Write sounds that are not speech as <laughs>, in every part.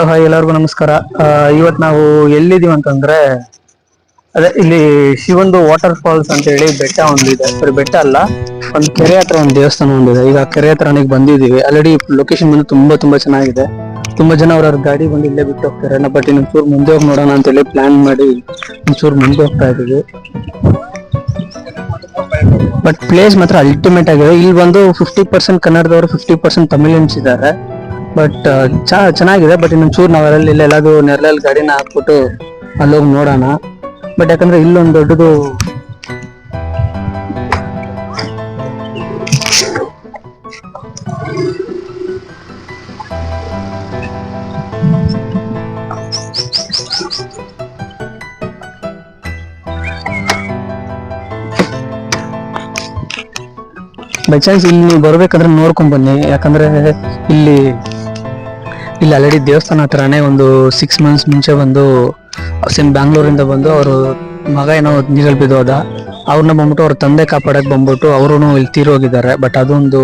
Hello, hi ಎಲ್ಲರಿಗೂ ನಮಸ್ಕಾರ. ಇವತ್ತು ನಾವು ಎಲ್ಲಿದೀವಿ ಅಂತಂದ್ರೆ, ಅದೇ ಇಲ್ಲಿ ಶಿವಂದು ವಾಟರ್ ಫಾಲ್ಸ್ ಅಂತ ಹೇಳಿ ಬೆಟ್ಟ ಒಂದಿದೆ. ಸರಿ, ಬೆಟ್ಟ ಅಲ್ಲ, ಒಂದು ಕೆರೆ ಹತ್ರ ಒಂದ್ ದೇವಸ್ಥಾನ ಒಂದಿದೆ. ಈಗ ಕೆರೆ ಹತ್ರ ಬಂದಿದೀವಿ ಆಲ್ರೆಡಿ ಲೊಕೇಶನ್ ಬಂದು ತುಂಬಾ ತುಂಬಾ ಚೆನ್ನಾಗಿದೆ. ತುಂಬಾ ಜನ ಅವ್ರವ್ರ ಗಾಡಿ ಬಂದು ಇಲ್ಲೇ ಬಿಟ್ಟು ಹೋಗ್ತಾರೆ ಬಟ್ ಇನ್ನೊಂದ್ ಚೂರು ಮುಂದೆ ಹೋಗಿ ನೋಡೋಣ ಅಂತ ಹೇಳಿ ಪ್ಲಾನ್ ಮಾಡಿ ಒಂಚೂರು ಮುಂದೆ ಹೋಗ್ತಾ ಇದೀವಿ ಬಟ್ ಪ್ಲೇಸ್ ಮಾತ್ರ ಅಲ್ಟಿಮೇಟ್ ಆಗಿದೆ. ಇಲ್ಲಿ ಬಂದು ಫಿಫ್ಟಿ ಪರ್ಸೆಂಟ್ ಕನ್ನಡದವರು ಫಿಫ್ಟಿ ಪರ್ಸೆಂಟ್ ತಮಿಳಿಯನ್ಸ್ ಇದ್ದಾರೆ. ಬಟ್ ಚಾ, ಚೆನ್ನಾಗಿದೆ ಬಟ್ ಇನ್ನೊಂದು ಚೂರು ನಾವು ಇಲ್ಲಿ ಎಲ್ಲಾದ್ರು ನೆರಳಲ್ಲಿ ಗಾಡಿನ ಹಾಕ್ಬಿಟ್ಟು ಅಲ್ಲೋಗಿ ನೋಡೋಣ. ಬಟ್ ಯಾಕಂದ್ರೆ ಇಲ್ಲೊಂದು ದೊಡ್ಡದು ಬೈ ಚಾನ್ಸ್ ಇಲ್ಲಿ ನೀವು ಬರಬೇಕಂದ್ರೆ ನೋಡ್ಕೊಂಡ್ ಬನ್ನಿ. ಯಾಕಂದ್ರೆ ಇಲ್ಲಿ ಇಲ್ಲಿ ಆಲ್ರೆಡಿ ದೇವಸ್ಥಾನ ಹತ್ರನೇ ಒಂದು ಸಿಕ್ಸ್ ಮಂತ್ಸ್ ಮುಂಚೆ ಬಂದು ಸೇಮ್ ಬ್ಯಾಂಗ್ಳೂರಿಂದ ಬಂದು ಅವರು ಮಗ ಏನೋ ನೀರಲ್ಲಿ ಬಿದ್ದೋದ ಅವ್ರನ್ನ ಬಂದ್ಬಿಟ್ಟು ಅವ್ರ ತಂದೆ ಕಾಪಾಡಕ್ ಬಂದ್ಬಿಟ್ಟು ಅವರು ಇಲ್ಲಿ ತೀರೋಗಿದ್ದಾರೆ. ಬಟ್ ಅದೊಂದು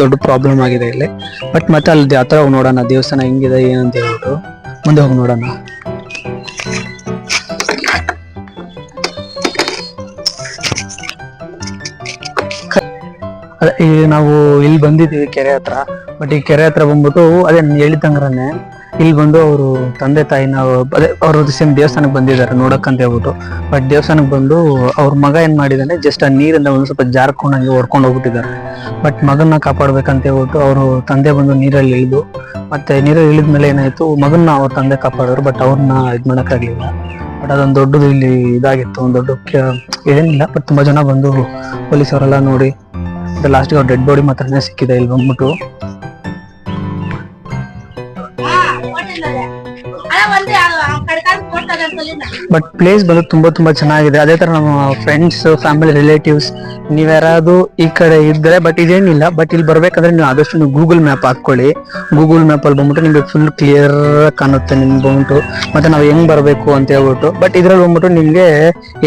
ದೊಡ್ಡ ಪ್ರಾಬ್ಲಮ್ ಆಗಿದೆ ಇಲ್ಲಿ. ಬಟ್ ಮತ್ತೆ ಅಲ್ಲಿ ಹತ್ರ ಹೋಗಿ ನೋಡೋಣ. ದೇವಸ್ಥಾನ ಹೆಂಗಿದೆ, ಏನಂತ ಹೇಳ್ಬಿಟ್ಟು. ಮುಂದೆ ಹೋಗಿ ನೋಡೋಣ. ಅದೇ ಈ ನಾವು ಇಲ್ಲಿ ಬಂದಿದ್ದೀವಿ ಕೆರೆ ಹತ್ರ ಬಟ್ ಈ ಕೆರೆ ಹತ್ರ ಬಂದ್ಬಿಟ್ಟು ಅದೇ ಹೇಳಿದಂಗ್ರನೆ ಇಲ್ಲಿ ಬಂದು ಅವರು ತಂದೆ ತಾಯಿನ, ಅದೇ ಅವರು ಸೇಮ್ ದೇವಸ್ಥಾನಕ್ಕೆ ಬಂದಿದ್ದಾರೆ ನೋಡಕ್ಕಂತ ಹೇಳ್ಬಿಟ್ಟು. ಬಟ್ ದೇವಸ್ಥಾನಕ್ಕೆ ಬಂದು ಅವ್ರ ಮಗ ಏನ್ ಮಾಡಿದಾನೆ ಜಸ್ಟ್ ಆ ನೀರಿಂದ ಒಂದು ಸ್ವಲ್ಪ ಜಾರ್ಕೊಂಡು ಹಂಗೆ ಹೊಡ್ಕೊಂಡು ಹೋಗ್ಬಿಟ್ಟಿದ್ದಾರೆ. ಬಟ್ ಮಗನ್ನ ಕಾಪಾಡ್ಬೇಕಂತ ಹೇಳ್ಬಿಟ್ಟು ಅವರು ತಂದೆ ಬಂದು ನೀರಲ್ಲಿ ಇಳಿದು, ಮತ್ತೆ ನೀರಲ್ಲಿ ಇಳಿದ ಮೇಲೆ ಏನಾಯ್ತು, ಮಗನ್ನ ಅವ್ರ ತಂದೆ ಕಾಪಾಡೋರು ಬಟ್ ಅವ್ರನ್ನ ಇದ್ ಮಾಡೋಕ್ಕಾಗಲಿಲ್ಲ. ಬಟ್ ಅದೊಂದು ದೊಡ್ಡದು ಇಲ್ಲಿ ಇದಾಗಿತ್ತು, ಒಂದು ದೊಡ್ಡ ಏನಿಲ್ಲ ಬಟ್ ತುಂಬಾ ಜನ ಬಂದು ಪೊಲೀಸ್ ಅವರೆಲ್ಲ ನೋಡಿ ಲಾಸ್ಟ್ಗೆ ಅವ್ರ ಡೆಡ್ ಬಾಡಿ ಮಾತ್ರನೇ ಸಿಕ್ಕಿದೆ ಇಲ್ಲಿ ಬಂದ್ಬಿಟ್ಟು. ಬಟ್ ಪ್ಲೇಸ್ ಬಂದು ತುಂಬಾ ತುಂಬಾ ಚೆನ್ನಾಗಿದೆ. ಅದೇ ತರ ನಮ್ಮ ಫ್ರೆಂಡ್ಸ್ ಫ್ಯಾಮಿಲಿ ರಿಲೇಟಿವ್ಸ್ ನೀವ್ಯಾರಾದ್ರು ಈ ಕಡೆ ಇದ್ರೆ ಬಟ್ ಇದೇನಿಲ್ಲ. ಬಟ್ ಇಲ್ಲಿ ಬರ್ಬೇಕಂದ್ರೆ ನೀವು ಆದಷ್ಟು ನೀವು ಗೂಗಲ್ ಮ್ಯಾಪ್ ಹಾಕೊಳ್ಳಿ ಗೂಗಲ್ ಮ್ಯಾಪ್ ಅಲ್ಲಿ ಬಂದ್ಬಿಟ್ಟು ನಿಮ್ಗೆ ಫುಲ್ ಕ್ಲಿಯರ್ ಕಾಣುತ್ತೆ ನಿಮ್ಗೆ ಬಂದ್ಬಿಟ್ಟು. ಮತ್ತೆ ನಾವು ಹೆಂಗ್ ಬರ್ಬೇಕು ಅಂತ ಹೇಳ್ಬಿಟ್ಟು. ಬಟ್ ಇದ್ರಲ್ಲಿ ಬಂದ್ಬಿಟ್ಟು ನಿಮ್ಗೆ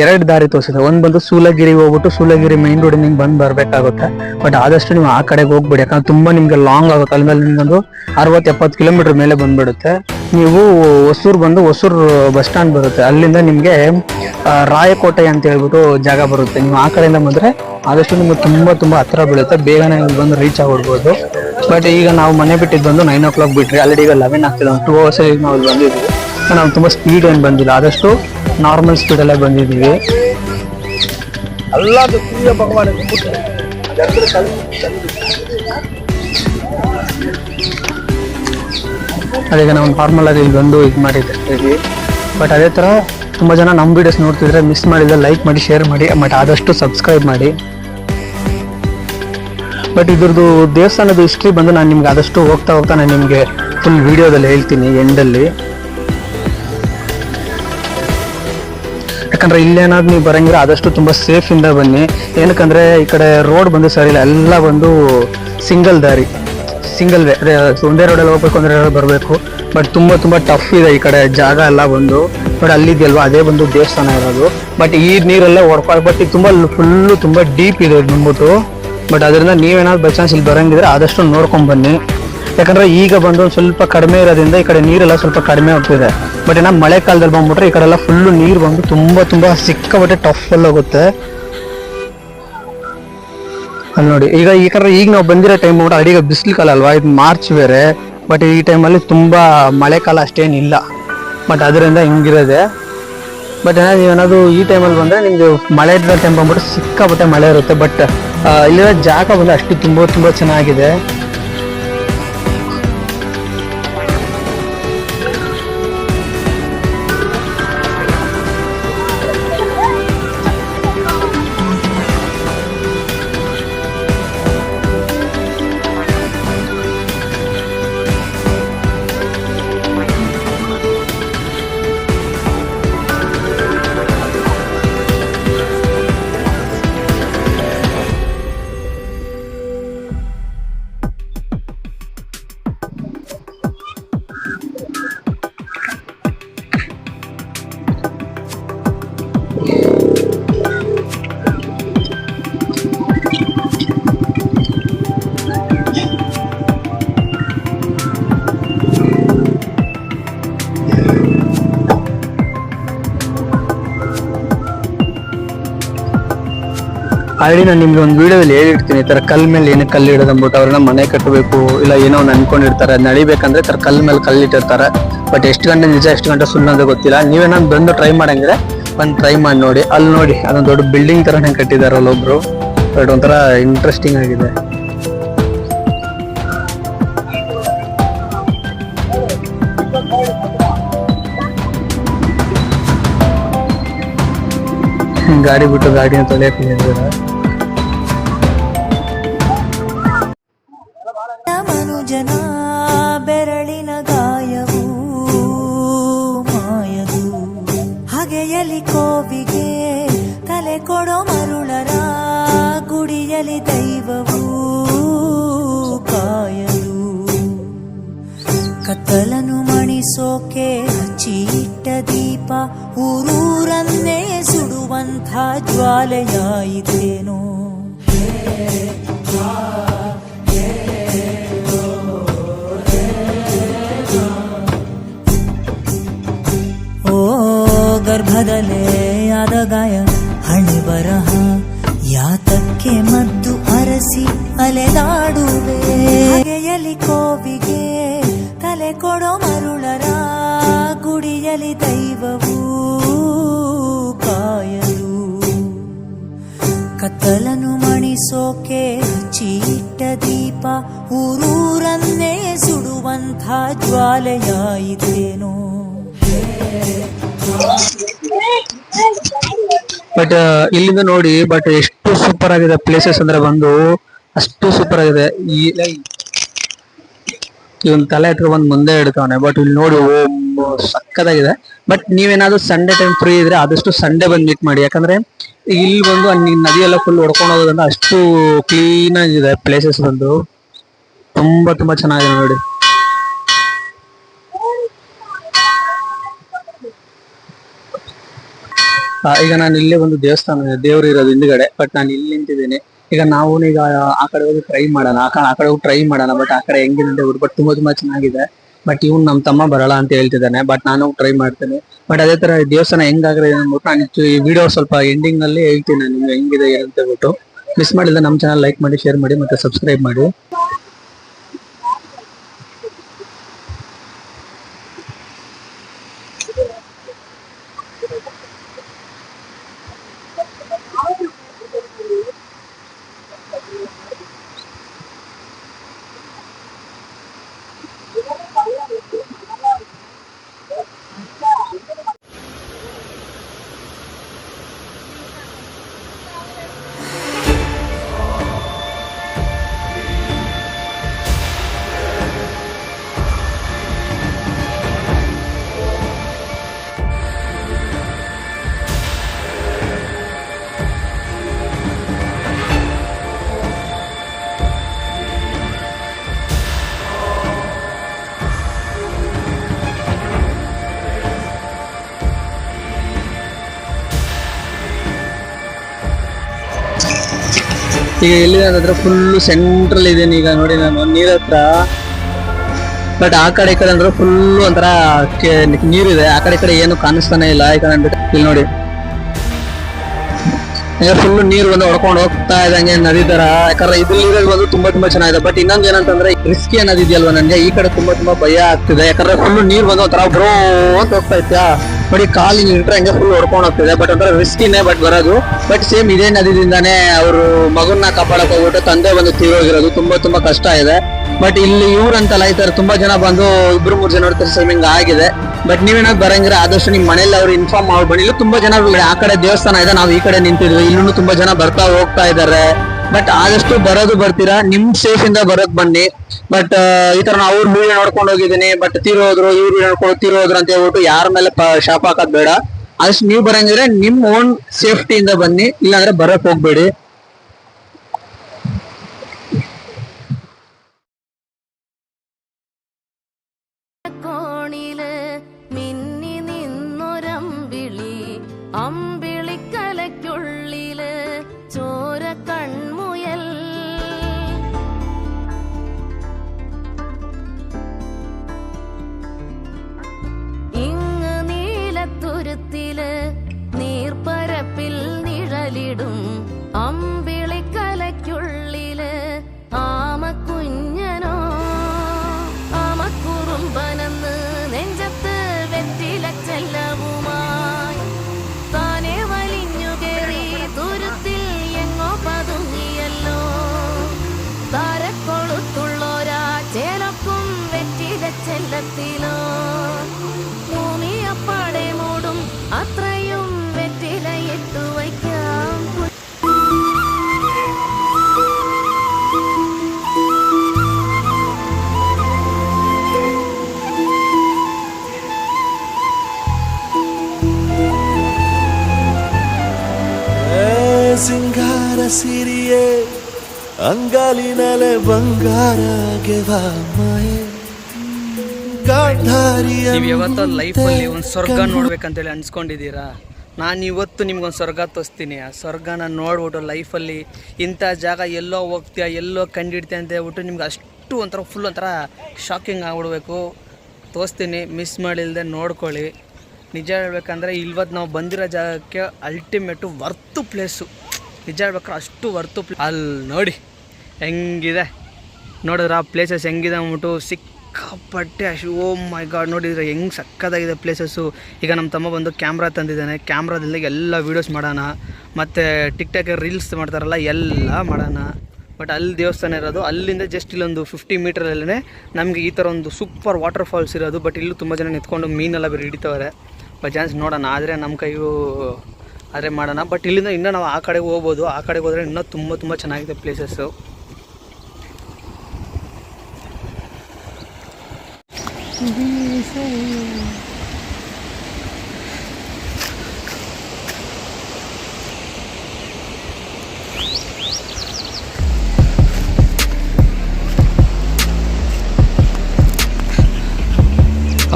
ಎರಡು ದಾರಿ ತೋರಿಸುತ್ತೆ. ಒಂದ್ ಬಂದು ಸೂಲಗಿರಿ ಹೋಗ್ಬಿಟ್ಟು ಸೂಲಗಿರಿ ಮೈನ್ ರೋಡ್ ನಿಮ್ಗೆ ಬಂದ್ ಬರ್ಬೇಕಾಗುತ್ತೆ. ಬಟ್ ಆದಷ್ಟು ನೀವು ಆ ಕಡೆಗೆ ಹೋಗ್ಬಿಡಿ. ಯಾಕಂದ್ರೆ ತುಂಬಾ ನಿಮ್ಗೆ ಲಾಂಗ್ ಆಗುತ್ತೆ. ಅಲ್ಲಿ ಮೇಲೆ ನಿಮ್ಗೊಂದು ಅರವತ್ ಎಪ್ಪತ್ತು ಕಿಲೋಮೀಟರ್ ಮೇಲೆ ಬಂದ್ಬಿಡುತ್ತೆ. ನೀವು ಹೊಸೂರು ಬಂದು ಹೊಸೂರು ಬಸ್ ಸ್ಟ್ಯಾಂಡ್ ಬರುತ್ತೆ. ಅಲ್ಲಿಂದ ನಿಮಗೆ ರಾಯಕೋಟೆ ಅಂತ ಹೇಳ್ಬಿಟ್ಟು ಜಾಗ ಬರುತ್ತೆ. ನೀವು ಆ ಕಡೆಯಿಂದ ಬಂದರೆ ಆದಷ್ಟು ನಿಮಗೆ ತುಂಬ ತುಂಬ ಹತ್ತಿರ ಬೀಳುತ್ತೆ. ಬೇಗನೆ ಬಂದು ರೀಚ್ ಆಗಿಬಿಡ್ಬೋದು. ಬಟ್ ಈಗ ನಾವು ಮನೆ ಬಿಟ್ಟಿದ್ದು ಬಂದು ನೈನ್ ಓ ಕ್ಲಾಕ್ ಬಿಟ್ರಿ ಆಲ್ರೆಡಿ ಈಗ ಲೆವೆನ್ ಆಗ್ತಿದೆ. ಒಂದು ಟೂ ಅವರ್ಸ್ ನಾವು ಬಂದಿದ್ದೀವಿ. ನಾವು ತುಂಬ ಸ್ಪೀಡ್ ಏನು ಬಂದಿಲ್ಲ. ಆದಷ್ಟು ನಾರ್ಮಲ್ ಸ್ಪೀಡಲ್ಲೇ ಬಂದಿದ್ದೀವಿ. ಅಲ್ಲ ಭಗವಾನ್ ಅದೀಗ ನಾವು ನಾರ್ಮಲ್ ಆಗಿ ಇಲ್ಲಿ ಬಂದು ಇದು ಮಾಡಿದ್ದೆ. ಬಟ್ ಅದೇ ಥರ ತುಂಬ ಜನ ನಮ್ಮ ವೀಡಿಯೋಸ್ ನೋಡ್ತಿದ್ರೆ ಮಿಸ್ ಮಾಡಿದ್ರೆ ಲೈಕ್ ಮಾಡಿ ಶೇರ್ ಮಾಡಿ ಬಟ್ ಆದಷ್ಟು ಸಬ್ಸ್ಕ್ರೈಬ್ ಮಾಡಿ. ಬಟ್ ಇದ್ರದ್ದು ದೇವಸ್ಥಾನದ ಹಿಸ್ಟ್ರಿ ಬಂದು ನಾನು ನಿಮ್ಗೆ ಆದಷ್ಟು ಹೋಗ್ತಾ ಹೋಗ್ತಾ ನಾನು ನಿಮಗೆ ಫುಲ್ ವಿಡಿಯೋದಲ್ಲಿ ಹೇಳ್ತೀನಿ ಎಂಡಲ್ಲಿ ಯಾಕಂದ್ರೆ ಇಲ್ಲೇನಾದ್ರು ನೀವು ಬರಂಗಿದ್ರೆ ಆದಷ್ಟು ತುಂಬ ಸೇಫಿಂದ ಬನ್ನಿ. ಏನಕ್ಕಂದ್ರೆ ಈ ಕಡೆ ರೋಡ್ ಬಂದು ಸರಿ ಇಲ್ಲ ಎಲ್ಲ ಬಂದು ಸಿಂಗಲ್ ದಾರಿ. ಸಿಂಗಲ್ ವೇ ಒಂದೇ ರೋಡಲ್ಲಿ ಹೋಗ್ಬೇಕು ಅಂದ್ರೆ ಬರಬೇಕು. ಬಟ್ ತುಂಬ ತುಂಬ ಟಫ್ ಇದೆ ಈ ಕಡೆ ಜಾಗ ಎಲ್ಲ ಬಂದು. ಬಟ್ ಅಲ್ಲಿದೆಯಲ್ವಾ ಅದೇ ಬಂದು ದೇವಸ್ಥಾನ ಇರೋದು. ಬಟ್ ಈ ನೀರೆಲ್ಲ ಹೊಡ್ಕೊಂಡು ಬಟ್ ತುಂಬ ಫುಲ್ಲು ತುಂಬ ಡೀಪ್ ಇದೆ ಬಂದ್ಬಿಟ್ಟು. ಬಟ್ ಅದರಿಂದ ನೀವೇನಾದ್ರು ಬೈ ಚಾನ್ಸ್ ಇಲ್ಲಿ ಬರೋಂಗಿದ್ರೆ ಆದಷ್ಟು ನೋಡ್ಕೊಂಡ್ ಬನ್ನಿ. ಯಾಕಂದ್ರೆ ಈಗ ಬಂದು ಸ್ವಲ್ಪ ಕಡಿಮೆ ಇರೋದ್ರಿಂದ ಈ ಕಡೆ ನೀರೆಲ್ಲ ಸ್ವಲ್ಪ ಕಡಿಮೆ ಹೋಗ್ತಿದೆ ಬಟ್ ಏನಾದ್ರು ಮಳೆ ಕಾಲದಲ್ಲಿ ಬಂದ್ಬಿಟ್ರೆ ಈ ಕಡೆ ಎಲ್ಲ ಫುಲ್ಲು ನೀರು ಬಂದು ತುಂಬ ತುಂಬ ಸಿಕ್ಕಾಪಟ್ಟೆ ಟಫ್ ಹೋಗುತ್ತೆ. ಅಲ್ಲಿ ನೋಡಿ. ಈಗ ಈ ಕಡೆ ಈಗ ನಾವು ಬಂದಿರೋ ಟೈಮ್ ಕೂಡ ಅಡಿಗೆ ಬಿಸಿಲು ಕಾಲ ಅಲ್ವಾ? ಇದು ಮಾರ್ಚ್ ಬೇರೆ. ಬಟ್ ಈ ಟೈಮಲ್ಲಿ ತುಂಬ ಮಳೆ ಕಾಲ ಅಷ್ಟೇನಿಲ್ಲ ಬಟ್ ಅದರಿಂದ ಹಿಂಗಿರೋದೆ. ಬಟ್ ಏನಾದ್ರು ಏನಾದ್ರು ಈ ಟೈಮಲ್ಲಿ ಬಂದರೆ ನಿಮಗೆ ಮಳೆ ಇದ್ದ ಟೈಮ್ ಬಂದ್ಬಿಟ್ಟು ಸಿಕ್ಕಾಪಟ್ಟೆ ಮಳೆ ಇರುತ್ತೆ. ಬಟ್ ಇಲ್ಲಿರೋ ಜಾಗ ಬಂದರೆ ಅಷ್ಟು ತುಂಬ ತುಂಬ ಚೆನ್ನಾಗಿದೆ. ಆಲ್ರೆಡಿ ನಾನು ನಿಮ್ಗೆ ಒಂದು ವಿಡಿಯೋದಲ್ಲಿ ಹೇಳಿರ್ತೀನಿ, ಈ ಥರ ಕಲ್ ಮೇಲೆ ಏನು ಕಲ್ಲು ಇಡೋದು ಅಂದ್ಬಿಟ್ಟು ಅವ್ರನ್ನ ಮನೆ ಕಟ್ಟಬೇಕು ಇಲ್ಲ ಏನೋ ಒಂದು ಅನ್ಕೊಂಡಿರ್ತಾರೆ ನಡಿಬೇಕಂದ್ರೆ ತರ ಕಲ್ ಮೇಲೆ ಕಲ್ಲಿಟ್ಟಿರ್ತಾರೆ ಬಟ್ ಎಷ್ಟು ಗಂಟೆ ನಿಜ, ಎಷ್ಟು ಗಂಟೆ ಸುಳ್ಳು ಅಂತ ಗೊತ್ತಿಲ್ಲ. ನೀವೇನೋ ಬಂದು ಟ್ರೈ ಮಾಡಂಗಿದ್ರೆ ಬಂದು ಟ್ರೈ ಮಾಡಿ, ನೋಡಿ. ಅಲ್ಲಿ ನೋಡಿ, ಅದೊಂದು ದೊಡ್ಡ ಬಿಲ್ಡಿಂಗ್ ತರನೇ ಕಟ್ಟಿದ್ದಾರೆ ಅಲ್ಲೊಬ್ರು. ಬಟ್ ಒಂಥರ ಇಂಟ್ರೆಸ್ಟಿಂಗ್ ಆಗಿದೆ. <laughs> ಗಾಡಿ ಬಿಟ್ಟು ಗಾಡಿನ ತೊಳೆಯಕ್ಕೆ. ಮನುಜನ ಬೆರಳಿನ ಗಾಯವು ಮಾಯದು ಹಗೆಯಲಿ ಕೋವಿಗೆ ತಲೆ ಕೊಡೋ ಮರುಳರ ಗುಡಿಯಲಿ ದೈವವು ಕಾಯದು ಕತ್ತಲನು ಮಣಿಸೋಕೆ ಚೀಟ ದೀಪ ಸುಡುವಂಥ ಜ್ವಾಲೆಯಾಯಿತೇನೋ? ಓ ಗರ್ಭದಲ್ಲೇ ಆದ ಗಾಯ, ಹಣೆ ಬರಹ, ಯಾತಕ್ಕೆ ಮದ್ದು ಅರಸಿ ಅಲೆದಾಡುವೆ? ಎಲಿ ಕೋವಿಗೆ ತಲೆ ಕೊಡೋ ಕತ್ತಲನು ಮಣಿಸೋಕೆ ಚೀಟ ದೀಪ, ಊರೂರನ್ನೇ ಸುಡುವಂಥ ಜ್ವಾಲೆಯಾಯಿತೇನೋ. ಬಟ್ ಇಲ್ಲಿಂದ ನೋಡಿ ಬಟ್ ಎಷ್ಟು ಸೂಪರ್ ಆಗಿದೆ ಪ್ಲೇಸಸ್ ಅಂದ್ರೆ ಬಂದು, ಅಷ್ಟು ಸೂಪರ್ ಆಗಿದೆ. ಈ ಇವನ್ ತಲೆ ಹತ್ರ ಬಂದು ಮುಂದೆ ಇಡ್ತಾವನೆ. ಬಟ್ ಇಲ್ಲಿ ನೋಡಿ, ಓ ಸಕ್ಕದಾಗಿದೆ ಬಟ್ ನೀವೇನಾದ್ರೂ ಸಂಡೇ ಟೈಮ್ ಫ್ರೀ ಇದ್ರೆ ಆದಷ್ಟು ಸಂಡೇ ಬಂದು ಮೀಟ್ ಮಾಡಿ. ಯಾಕಂದ್ರೆ ಇಲ್ಲಿ ಬಂದು ನದಿ ಎಲ್ಲ ಫುಲ್ ಹೊಡ್ಕೊಂಡು ಹೋಗೋದ್ರಿಂದ ಅಷ್ಟು ಕ್ಲೀನ್ ಆಗಿದೆ ಪ್ಲೇಸಸ್ ಬಂದು. ತುಂಬಾ ತುಂಬಾ ಚೆನ್ನಾಗಿದೆ ನೋಡಿ. ಈಗ ನಾನು ಇಲ್ಲೇ ಒಂದು ದೇವಸ್ಥಾನ ಇದೆ. ದೇವ್ರು ಇರೋದು ಹಿಂದ್ಗಡೆ. ಬಟ್ ನಾನು ಇಲ್ಲಿ ನಿಂತಿದ್ದೀನಿ. ಈಗ ನಾವು ಈಗ ಆ ಕಡೆ ಹೋಗಿ ಟ್ರೈ ಮಾಡೋಣ. ಆ ಕಡೆ ಆ ಕಡೆ ಹೋಗಿ ಟ್ರೈ ಮಾಡೋಣ. ಬಟ್ ಆ ಕಡೆ ಹೆಂಗಿದೆ ಅಂತ ಬಟ್ ತುಂಬಾ ತುಂಬಾ ಚೆನ್ನಾಗಿದೆ. ಬಟ್ ಇವ್ನು ನಮ್ಮ ತಮ್ಮ ಬರಲ್ಲ ಅಂತ ಹೇಳ್ತಿದ್ದಾನೆ. ಬಟ್ ನಾನು ಟ್ರೈ ಮಾಡ್ತೇನೆ. ಬಟ್ ಅದೇ ತರ ದೇವಸ್ಥಾನ ಹೆಂಗಾಗ್ರೆ ಅಂದ್ಬಿಟ್ಟು ಈ ವಿಡಿಯೋ ಸ್ವಲ್ಪ ಎಂಡಿಂಗ್ನಲ್ಲಿ ಹೇಳ್ತೀನಿ. ನಾನು ನಿಮ್ಗೆ ಹೆಂಗಿದೆ ಅಂತ ಹೇಳ್ಬಿಟ್ಟು. ಮಿಸ್ ಮಾಡಿಲ್ಲ ನಮ್ಮ ಚಾನಲ್ ಲೈಕ್ ಮಾಡಿ ಶೇರ್ ಮಾಡಿ ಮತ್ತೆ ಸಬ್ಸ್ಕ್ರೈಬ್ ಮಾಡಿ. ಈಗ ಎಲ್ಲಿದೆ ಫುಲ್ ಸೆಂಟ್ರಲ್ ಇದೆ ಈಗ ನೋಡಿ ನಾನು ನೀರ ಹತ್ರ. ಬಟ್ ಆ ಕಡೆ ಈ ಕಡೆ ಅಂದ್ರೆ ಫುಲ್ ಒಂಥರ ನೀರಿದೆ. ಆ ಕಡೆ ಈ ಕಡೆ ಏನು ಕಾಣಿಸ್ತಾನೆ ಇಲ್ಲ. ಈ ಕಡೆ ಅಂದ್ಬಿಟ್ಟು ಇಲ್ಲಿ ನೋಡಿ. ಈಗ ಫುಲ್ ನೀರು ಬಂದು ಹೊಡ್ಕೊಂಡು ಹೋಗ್ತಾ ಇದಂಗೆ ನದಿ ತರ. ಯಾಕಂದ್ರೆ ಇರೋದು ಬಂದು ತುಂಬಾ ತುಂಬಾ ಚೆನ್ನಾಗಿದೆ. ಬಟ್ ಇನ್ನೊಂದು ಏನಂತಂದ್ರೆ ರಿಸ್ಕಿ ಅನ್ನೋದು ಇದೆಯಲ್ವಾ ನನಗೆ? ಈ ಕಡೆ ತುಂಬಾ ತುಂಬಾ ಭಯ ಆಗ್ತಿದೆ. ಯಾಕಂದ್ರೆ ಫುಲ್ ನೀರ್ ಬಂದು ಒಂಥರ ಬ್ರೋ ಅಂತ ಹೋಗ್ತಾ ಇತ್ತಾ ಈ ಕಾಲಿ ಇಟ್ರೆ ಹಂಗೆ ಫುಲ್ ಹೊಡ್ಕೊಂಡು ಹೋಗ್ತಿದೆ. ಬಟ್ ಒಂಥರ ರಿಸ್ಕಿನೇ ಬಟ್ ಬರೋದು. ಬಟ್ ಸೇಮ್ ಇದೇ ನದಿದಿಂದಾನೇ, ಅವರು ಮಗುನ್ನ ಕಾಪಾಡಕ್ ಹೋಗ್ಬಿಟ್ಟು ತಂದೆ ಬಂದು ತೀರೋಗಿರೋದು ತುಂಬಾ ತುಂಬಾ ಕಷ್ಟ ಇದೆ. ಬಟ್ ಇಲ್ಲಿ ಇವ್ರಂತಲ್ಲ ಈ ತರ ತುಂಬಾ ಜನ ಬಂದು ಇಬ್ರು ಮೂರು ಜನ ನೋಡ್ತಾರೆ ಸೇಮ್ ಹಿಂಗ ಆಗಿದೆ. ಬಟ್ ನೀವೇನಾದ್ರು ಬರಂಗಿರ ಆದಷ್ಟು ನಿಮ್ ಮನೇಲಿ ಅವ್ರು ಇನ್ಫಾರ್ಮ್ ಮಾಡ್ಬೇಡಿ ಇಲ್ಲೂ ತುಂಬಾ ಜನ ಆ ಕಡೆ ದೇವಸ್ಥಾನ ಇದೆ, ನಾವು ಈ ಕಡೆ ನಿಂತಿದ್ವಿ. ಇಲ್ಲೂ ತುಂಬಾ ಜನ ಬರ್ತಾ ಹೋಗ್ತಾ ಇದಾರೆ. ಬಟ್ ಆದಷ್ಟು ಬರೋದು ಬರ್ತೀರಾ? ನಿಮ್ ಸೇಫ್ ಇಂದ ಬರೋದ್ ಬನ್ನಿ. ಬಟ್ ಈ ತರ ನಾವು ಅವ್ರ ವಿಡಿಯೋ ನೋಡ್ಕೊಂಡು ಹೋಗಿದ್ದೀನಿ. ಬಟ್ ತೀರೋದ್ರು ಇವ್ರು ನೋಡ್ಕೊಂಡು ತೀರೋದ್ರು ಅಂತ ಹೇಳ್ಬಿಟ್ಟು ಯಾರ ಮೇಲೆ ಶಾಪ ಹಾಕೋದ್ ಬೇಡ. ಆದಷ್ಟು ನೀವು ಬರಂಗಿದ್ರೆ ನಿಮ್ ಓನ್ ಸೇಫ್ಟಿಯಿಂದ ಬನ್ನಿ. ಇಲ್ಲಾಂದ್ರೆ ಬರಕ್ ಹೋಗ್ಬೇಡಿ. ನೀವು ಯಾವತ್ತೋ ಲೈಫಲ್ಲಿ ಒಂದು ಸ್ವರ್ಗ ನೋಡ್ಬೇಕಂತೇಳಿ ಅನ್ಸ್ಕೊಂಡಿದ್ದೀರಾ? ನಾನು ಇವತ್ತು ನಿಮ್ಗೊಂದು ಸ್ವರ್ಗ ತೋರಿಸ್ತೀನಿ. ಆ ಸ್ವರ್ಗನ ನೋಡ್ಬಿಟ್ಟು ಲೈಫಲ್ಲಿ ಇಂಥ ಜಾಗ ಎಲ್ಲೋ ಹೋಗ್ತೀಯ ಎಲ್ಲೋ ಕಂಡಿಡ್ತೀಯ ಅಂತ ಹೇಳ್ಬಿಟ್ಟು ನಿಮ್ಗೆ ಅಷ್ಟು ಒಂಥರ ಫುಲ್ ಒಂಥರ ಶಾಕಿಂಗ್ ಆಗ್ಬಿಡ್ಬೇಕು. ತೋರಿಸ್ತೀನಿ ಮಿಸ್ ಮಾಡಿಲ್ಲದೆ ನೋಡ್ಕೊಳ್ಳಿ. ನಿಜ ಹೇಳ್ಬೇಕಂದ್ರೆ ಇಲ್ವತ್ತು ನಾವು ಬಂದಿರೋ ಜಾಗಕ್ಕೆ ಅಲ್ಟಿಮೇಟು ವರ್ತು ಪ್ಲೇಸು ನಿಜ ಹೇಳ್ಬೇಕಾದ್ರೆ ಅಷ್ಟು ವರ್ತು ಪ್ಲೇ ಅಲ್ಲಿ ನೋಡಿ ಹೆಂಗಿದೆ? ನೋಡಿದ್ರೆ? ಆ ಪ್ಲೇಸಸ್ ಹೆಂಗಿದೆ ಅಂದ್ಬಿಟ್ಟು ಸಿಕ್ಕಾಪಟ್ಟೆ ಅಶು ಓ ಮೈ ಗಾಡ್ ನೋಡಿದ್ರೆ ಹೆಂಗೆ ಸಕ್ಕದಾಗಿದೆ ಪ್ಲೇಸಸ್ಸು ಈಗ ನಮ್ಮ ತಮ್ಮ ಬಂದು ಕ್ಯಾಮ್ರಾ ತಂದಿದ್ದಾನೆ. ಕ್ಯಾಮ್ರಾದಲ್ಲಿ ಎಲ್ಲ ವೀಡಿಯೋಸ್ ಮಾಡೋಣ. ಮತ್ತು ಟಿಕ್ ಟಾಕ್ ರೀಲ್ಸ್ ಮಾಡ್ತಾರಲ್ಲ, ಎಲ್ಲ ಮಾಡೋಣ. ಬಟ್ ಅಲ್ಲಿ ದೇವಸ್ಥಾನ ಇರೋದು, ಅಲ್ಲಿಂದ ಜಸ್ಟ್ ಇಲ್ಲೊಂದು ಫಿಫ್ಟಿ ಮೀಟ್ರಲ್ಲೇ ನಮಗೆ ಈ ಥರ ಒಂದು ಸೂಪರ್ ವಾಟರ್ ಫಾಲ್ಸ್ ಇರೋದು. ಬಟ್ ಇಲ್ಲೂ ತುಂಬ ಜನ ನಿಂತ್ಕೊಂಡು ಮೀನೆಲ್ಲ ಬೇರೆ ಹಿಡಿತವ್ರೆ. ಬೈ ಚಾನ್ಸ್ ನೋಡೋಣ. ಆದರೆ ನಮ್ಮ ಕೈಯೂ ಆದರೆ ಮಾಡೋಣ. ಬಟ್ ಇಲ್ಲಿಂದ ಇನ್ನೂ ನಾವು ಆ ಕಡೆಗೆ ಹೋಗ್ಬೋದು. ಆ ಕಡೆಗೆ ಹೋದರೆ ಇನ್ನೂ ತುಂಬ ತುಂಬ ಚೆನ್ನಾಗಿದೆ ಪ್ಲೇಸಸ್ಸು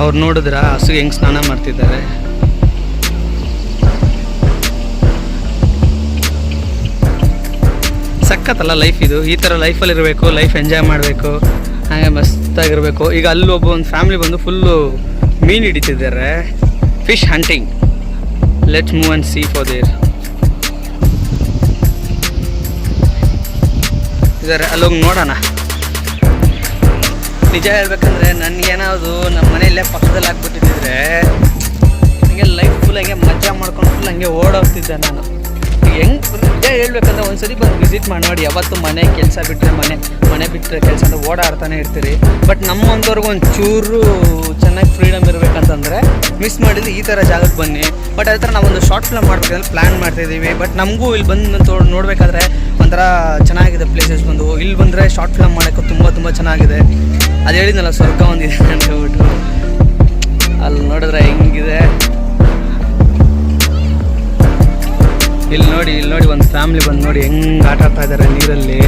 ಅವ್ರು ನೋಡಿದ್ರ ಹಸುಗೆ ಹೆಂಗೆ ಸ್ನಾನ ಮಾಡ್ತಿದ್ದಾರೆ. ಸಕ್ಕತ್ತಲ್ಲ ಲೈಫ್ ಇದು. ಈ ಥರ ಲೈಫಲ್ಲಿ ಇರಬೇಕು ಲೈಫ್ ಎಂಜಾಯ್ ಮಾಡಬೇಕು. ಹಾಗೆ ಮಸ್ತಾಗಿರಬೇಕು ಈಗ ಅಲ್ಲಿ ಒಬ್ಬ ಒಂದು ಫ್ಯಾಮಿಲಿ ಬಂದು ಫುಲ್ಲು ಮೀನು ಹಿಡಿತಿದ್ದಾರೆ. Fish hunting let's move and see for there ಇದ್ದಾರೆ ಅಲ್ಲೋಗಿ ನೋಡೋಣ. ನಿಜ ಹೇಳ್ಬೇಕಂದ್ರೆ ನನಗೇನಾದ್ರು ನಮ್ಮ ಮನೆಯಲ್ಲೇ ಪಕ್ಕದಲ್ಲಿ ಹಾಕ್ಬಿಟ್ಟಿದ್ರೆ, ನನಗೆ ಲೈಫ್ ಫುಲ್ ಹಂಗೆ ಮಜಾ ಮಾಡ್ಕೊಂಡು ಫುಲ್ ಹಂಗೆ ಓಡೋಗ್ತಿದ್ದೆ ನಾನು. ಹೆಂಗೆ ನಿಜ ಹೇಳ್ಬೇಕಂದ್ರೆ ಒಂದ್ಸರಿ ಬಂದು ವಿಸಿಟ್ ಮಾಡಿ ನೋಡಿ, ಯಾವತ್ತು ಮನೆ ಕೆಲಸ ಬಿಟ್ಟರೆ ಮನೆ ಮನೆ ಬಿಟ್ಟರೆ ಕೆಲಸ ಅಂತ ಓಡಾಡ್ತಾನೆ ಇರ್ತೀರಿ. ಬಟ್ ನಮ್ಮಂಥವ್ರಿಗೆ ಒಂದು ಚೂರು ಚೆನ್ನಾಗಿ ಫ್ರೀಡಮ್ ಇರಬೇಕಂತಂದರೆ ಮಿಸ್ ಮಾಡಿದ್ರೆ ಈ ಥರ ಜಾಗಕ್ಕೆ ಬನ್ನಿ. ಬಟ್ ಅದೇ ಥರ ನಾವೊಂದು ಶಾರ್ಟ್ ಫಿಲ್ಮ್ ಮಾಡ್ಬೇಕಂದ್ರೆ ಪ್ಲ್ಯಾನ್ ಮಾಡ್ತಾಯಿದ್ದೀವಿ ಬಟ್ ನಮಗೂ ಇಲ್ಲಿ ಬಂದು ತೋ- ನೋಡಬೇಕಾದ್ರೆ ಒಂಥರ ಚೆನ್ನಾಗಿದೆ ಪ್ಲೇಸಸ್ ಬಂದು. ಇಲ್ಲಿ ಬಂದರೆ ಶಾರ್ಟ್ ಫಿಲಮ್ ಮಾಡೋಕ್ಕೆ ತುಂಬ ತುಂಬ ಚೆನ್ನಾಗಿದೆ. ಅದು ಹೇಳಿದ್ನಲ್ಲ ಸ್ವರ್ಗ ಒಂದಿದೆ ಅಂತ ಹೇಳ್ಬಿಟ್ಟು. ಅಲ್ಲಿ ನೋಡಿದ್ರೆ ಹೆಂಗಿದೆ? ಇಲ್ಲಿ ನೋಡಿ ಇಲ್ಲಿ ನೋಡಿ ಒಂದು ಫ್ಯಾಮಿಲಿ ಬಂದು ನೋಡಿ ಹೆಂಗ್ ಆಟ ಆಡ್ತಾ ಇದ್ದಾರೆ ನೀರಲ್ಲಿ.